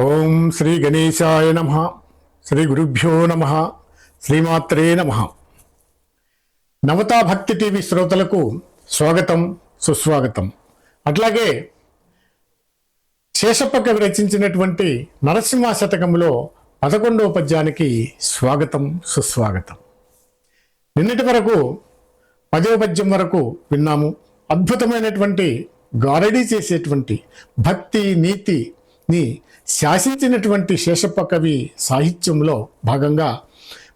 ఓం శ్రీ గణేశాయ నమ. శ్రీ గురుభ్యో నమ. శ్రీమాత్రే నమ. నవతా భక్తి టీవీ శ్రోతలకు స్వాగతం సుస్వాగతం. అట్లాగే శేషప్ప కవి రచించినటువంటి నరసింహ శతకంలో పదకొండవ పద్యానికి స్వాగతం సుస్వాగతం. నిన్నటి వరకు పదవ పద్యం వరకు విన్నాము. అద్భుతమైనటువంటి గారడీ చేసేటువంటి భక్తి నీతి ని శాసించినటువంటి శేషప్ప కవి సాహిత్యంలో భాగంగా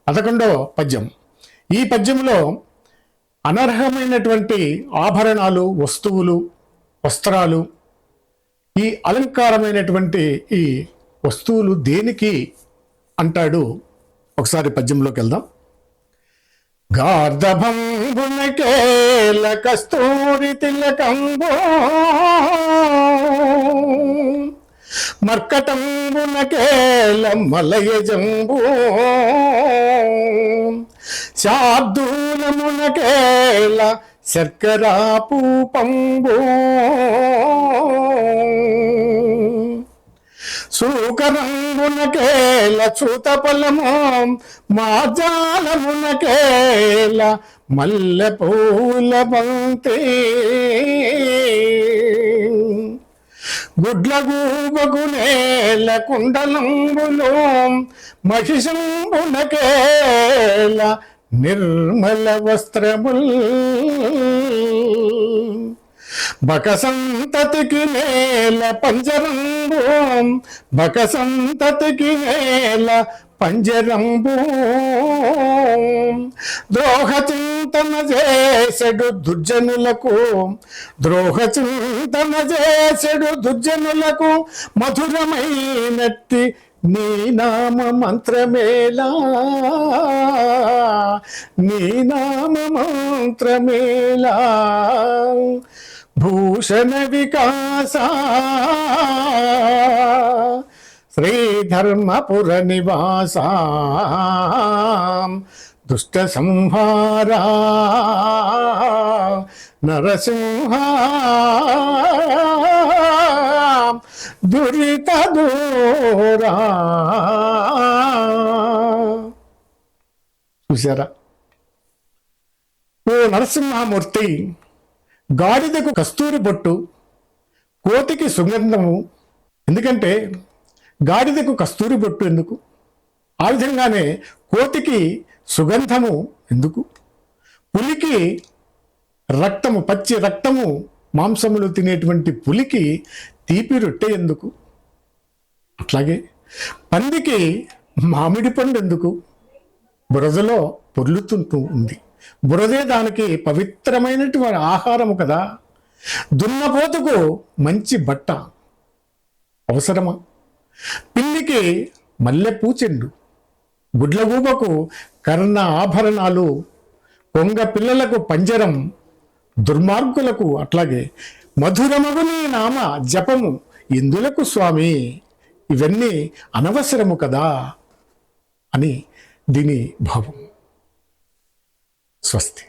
పదకొండవ పద్యం. ఈ పద్యంలో అనర్హమైనటువంటి ఆభరణాలు వస్తువులు వస్త్రాలు ఈ అలంకారమైనటువంటి ఈ వస్తువులు దేనికి అంటాడు? ఒకసారి పద్యంలోకి వెళ్దాం. గార్ధభంగునకేల కస్తూరి తిలకంబో మర్కటంబునకేల మలయజంబు శర్కరాపూపంబు శర్కరా పూపంబు సూకరంగునకేల చూతపలము మాజాలమునకేల మల్లె పూల బంతి గుడ్లగూబగునేల కుండలంబులు మహిషంబునకేల నిర్మల వస్త్రముల్ బకసంతతికి నేల పంజరంబు బకసంతతికి నేల పంజరంబు. ద్రోహ చింతన చేసడు దుర్జనులకు ద్రోహ చింతన దుర్జనులకు మధురమైనట్టి నీ నామ మంత్రమేలా. నీ నామ మంత్రమేలా. భూషణ వికాస. శ్రీధర్మపుర నివాస. దుష్ట సంహారా నరసింహ దురిత దూరా చూసారా ఓ నరసింహమూర్తి గాడిదకు కస్తూరి బొట్టు కోతికి సుగంధము. ఎందుకంటే గాడిదకు కస్తూరి బొట్టు ఎందుకు? ఆ విధంగానే కోతికి సుగంధము ఎందుకు? పులికి రక్తము పచ్చి రక్తము మాంసములు తినేటువంటి పులికి తీపి రొట్టె ఎందుకు? అట్లాగే పందికి మామిడి పండు ఎందుకు? బురదలో పొర్లుతుంటూ ఉంది. బురదే దానికి పవిత్రమైనటువంటి ఆహారము కదా. దున్నపోతుకు మంచి బట్ట అవసరమా? పిల్లికి మల్లెపూ చెండు. గుడ్లగూబకు కర్ణ ఆభరణాలు కొంగ పిల్లలకు పంజరం దుర్మార్గులకు అట్లాగే మధురమగుని నామ జపము ఇందులకు స్వామి. ఇవన్నీ అనవసరము కదా అని దీని భావం. స్వస్తి.